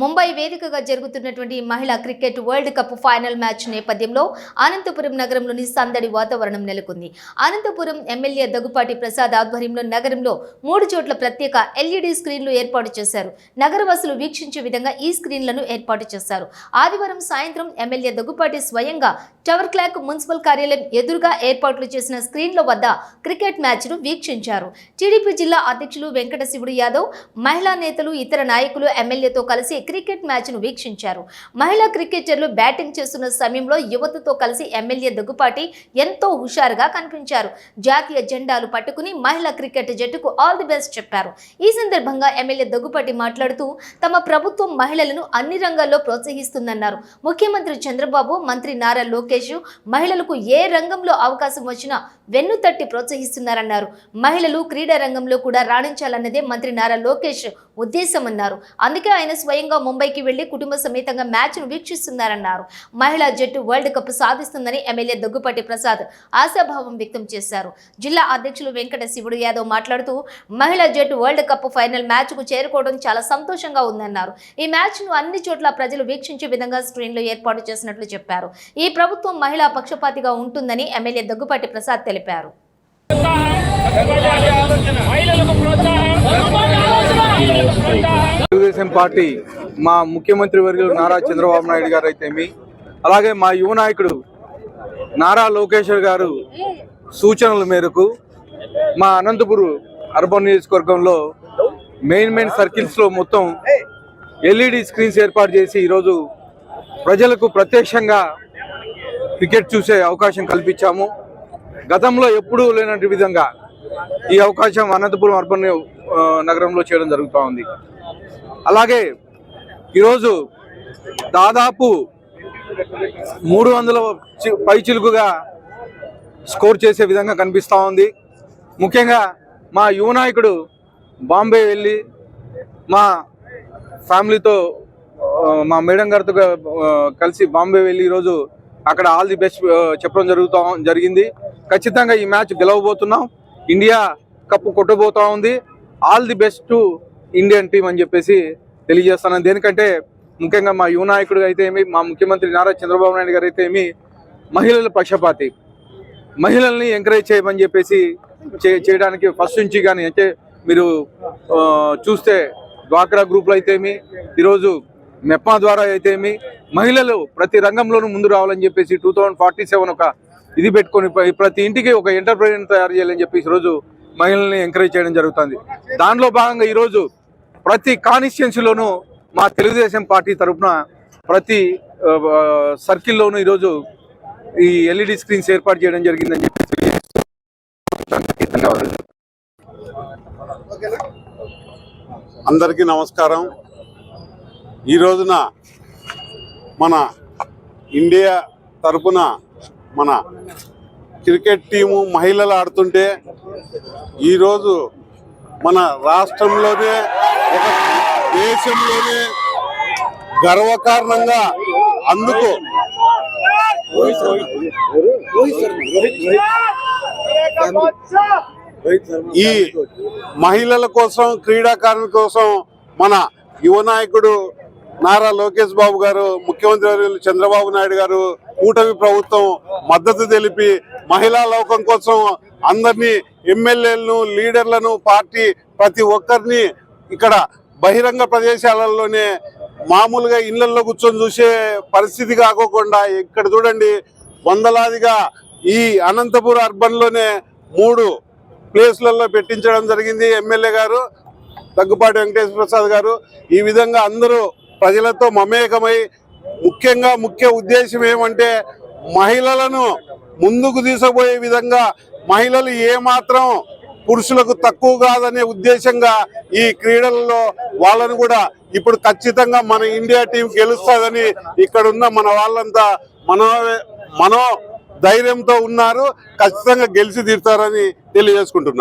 ముంబై వేదికగా జరుగుతున్నటువంటి మహిళా cricket world cup final match నేపథ్యంలో అనంతపురం నగరంలోని సందడి వాతావరణం నెలకొంది. అనంతపురం ఎమ్మెల్యే దగ్గుపాటి ప్రసాద్ ఆధ్వర్యంలో నగరంలో మూడు చోట్ల ప్రత్యేక ఎల్ఈడి స్క్రీన్లు ఏర్పాటు చేశారు. నగరవాసులు వీక్షించే విధంగా ఈ స్క్రీన్లను ఏర్పాటు చేశారు. ఆదివారం సాయంత్రం ఎమ్మెల్యే దగ్గుపాటి స్వయంగా టవర్ క్లాక్ మున్సిపల్ కార్యాలయం ఎదురుగా ఏర్పాట్లు చేసిన స్క్రీన్ల వద్ద క్రికెట్ మ్యాచ్ను వీక్షించారు. టీడీపీ జిల్లా అధ్యక్షులు వెంకట శివుడు యాదవ్ మహిళా నేతలు ఇతర నాయకులు ఎమ్మెల్యేతో కలిసి క్రికెట్ మ్యాచ్ను వీక్షించారు. మహిళా క్రికెటర్లు బ్యాటింగ్ చేస్తున్న సమయంలో యువతతో కలిసి ఎమ్మెల్యే దగ్గుపాటి ఎంతో హుషారుగా కనిపించారు. జాతీయ జెండాలు పట్టుకుని మహిళా క్రికెట్ జట్టుకు ఆల్ ది బెస్ట్ చెప్పారు. ఈ సందర్భంగా ఎమ్మెల్యే దగ్గుపాటి మాట్లాడుతూ తమ ప్రభుత్వం మహిళలను అన్ని రంగాల్లో ప్రోత్సహిస్తుందన్నారు. ముఖ్యమంత్రి చంద్రబాబు మంత్రి నారా లోకేష్ మహిళలకు ఏ రంగంలో అవకాశం వచ్చినా వెన్ను తట్టి ప్రోత్సహిస్తున్నారన్నారు. మహిళలు క్రీడా రంగంలో కూడా రాణించాలన్నదే మంత్రి నారా లోకేష్ ఉద్దేశమన్నారు. అందుకే ఆయన స్వయంగా ముంబైకి వెళ్ళి కుటుంబ సమేతంగా మ్యాచ్ను వీక్షిస్తున్నారన్నారు. మహిళా జట్టు వరల్డ్ కప్ సాధిస్తుందని ఎమ్మెల్యే దగ్గుపాటి ప్రసాద్ ఆశాభావం వ్యక్తం చేశారు. జిల్లా అధ్యక్షులు వెంకట శివుడు యాదవ్ మాట్లాడుతూ మహిళా జట్టు వరల్డ్ కప్ ఫైనల్ మ్యాచ్కు చేరుకోవడం చాలా సంతోషంగా ఉందన్నారు. ఈ మ్యాచ్ను అన్ని చోట్ల ప్రజలు వీక్షించే విధంగా స్క్రీన్లు ఏర్పాటు చేసినట్లు చెప్పారు. ఈ ప్రభుత్వం మహిళా పక్షపాతిగా ఉంటుందని ఎమ్మెల్యే దగ్గుపాటి ప్రసాద్ తెలిపారు. తెలుగుదేశం పార్టీ మా ముఖ్యమంత్రి వర్యులు నారా చంద్రబాబు నాయుడు గారు అయితేమి అలాగే మా యువ నాయకుడు నారా లోకేశ్వర్ గారు సూచనల మేరకు మా అనంతపురం అర్బన్ నియోజకవర్గంలో మెయిన్ మెయిన్ సర్కిల్స్లో మొత్తం ఎల్ఈడి స్క్రీన్స్ ఏర్పాటు చేసి ఈరోజు ప్రజలకు ప్రత్యక్షంగా క్రికెట్ చూసే అవకాశం కల్పించాము. గతంలో ఎప్పుడూ లేనటువంటి విధంగా ఈ అవకాశం అనంతపురం అర్బన్ నగరంలో చేయడం జరుగుతూ ఉంది. అలాగే ఈరోజు దాదాపు మూడు వందల పై పైచిలుకుగా స్కోర్ చేసే విధంగా కనిపిస్తూ ఉంది. ముఖ్యంగా మా యువ నాయకుడు బాంబే వెళ్ళి మా ఫ్యామిలీతో మా మేడం గారితో కలిసి బాంబే వెళ్ళి ఈరోజు అక్కడ ఆల్ ది బెస్ట్ చెప్పడం జరుగుతా జరిగింది. ఖచ్చితంగా ఈ మ్యాచ్ గెలవబోతున్నాం. ఇండియా కప్పు కొట్టబోతూ ఉంది. All the best to Indian team అని చెప్పేసి తెలియజేస్తున్నాను దేనికంటే ముఖ్యంగా మా యువ నాయకుడు అయితే ఏమి మా ముఖ్యమంత్రి నారా చంద్రబాబు నాయుడు గారు అయితే ఏమి మహిళల పక్షపాతి. మహిళల్ని ఎంకరేజ్ చేయమని చెప్పేసి చే- చేయడానికి ఫస్ట్ నుంచి కానీ అంటే మీరు చూస్తే డ్వాక్రా గ్రూప్లో అయితేమి ఈరోజు మెప్మా ద్వారా అయితేమి మహిళలు ప్రతి రంగంలోనూ ముందు రావాలని చెప్పేసి టూ థౌజండ్ ఫార్టీ సెవెన్ ఒక ఇది పెట్టుకొని ప్రతి ఇంటికి ఒక ఎంటర్ప్రైజర్ తయారు చేయాలని చెప్పేసి ఈరోజు మహిళల్ని ఎంకరేజ్ చేయడం జరుగుతుంది. దానిలో భాగంగా ఈరోజు ప్రతి కాన్స్టిట్యున్సీలోనూ మా తెలుగుదేశం పార్టీ తరఫున ప్రతి సర్కిల్లోనూ ఈరోజు ఈ ఎల్ఈడి స్క్రీన్స్ ఏర్పాటు చేయడం జరిగిందని చెప్పి తెలియజేస్తూ ధన్యవాదాలు అందరికీ నమస్కారం. ఈ రోజున మన ఇండియా తరపున మన క్రికెట్ టీము మహిళలు ఆడుతుంటే ఈరోజు మన రాష్ట్రంలోనే దేశంలోనే గర్వకారణంగా అందుకు ఈ మహిళల కోసం క్రీడాకారుల కోసం మన యువ నాయకుడు నారా లోకేష్ బాబు గారు ముఖ్యమంత్రి చంద్రబాబు నాయుడు గారు కూటమి ప్రభుత్వం మద్దతు తెలిపి మహిళా లోకం కోసం అందరినీ ఎమ్మెల్యేలను లీడర్లను పార్టీ ప్రతి ఒక్కరిని ఇక్కడ బహిరంగ ప్రదేశాలలోనే మామూలుగా ఇళ్ళలో కూర్చొని చూసే పరిస్థితి కాకోకుండా ఇక్కడ చూడండి వందలాదిగా ఈ అనంతపురం అర్బన్లోనే మూడు ప్లేస్లలో పెట్టించడం జరిగింది ఎమ్మెల్యే గారు దగ్గుపాటి వెంకటేశ్వర ప్రసాద్ గారు. ఈ విధంగా అందరూ ప్రజలతో మమేకమై ముఖ్యంగా ముఖ్య ఉద్దేశం ఏమంటే మహిళలను ముందుకు తీసుకుపోయే విధంగా మహిళలు ఏమాత్రం పురుషులకు తక్కువ కాదనే ఉద్దేశంగా ఈ క్రీడల్లో వాళ్ళను కూడా ఇప్పుడు ఖచ్చితంగా మన ఇండియా టీం గెలుస్తుందని ఇక్కడ ఉన్న మన వాళ్ళంతా మనో మనో ధైర్యంతో ఉన్నారు. ఖచ్చితంగా గెలిచి తీరుతారని తెలియజేసుకుంటున్నాను.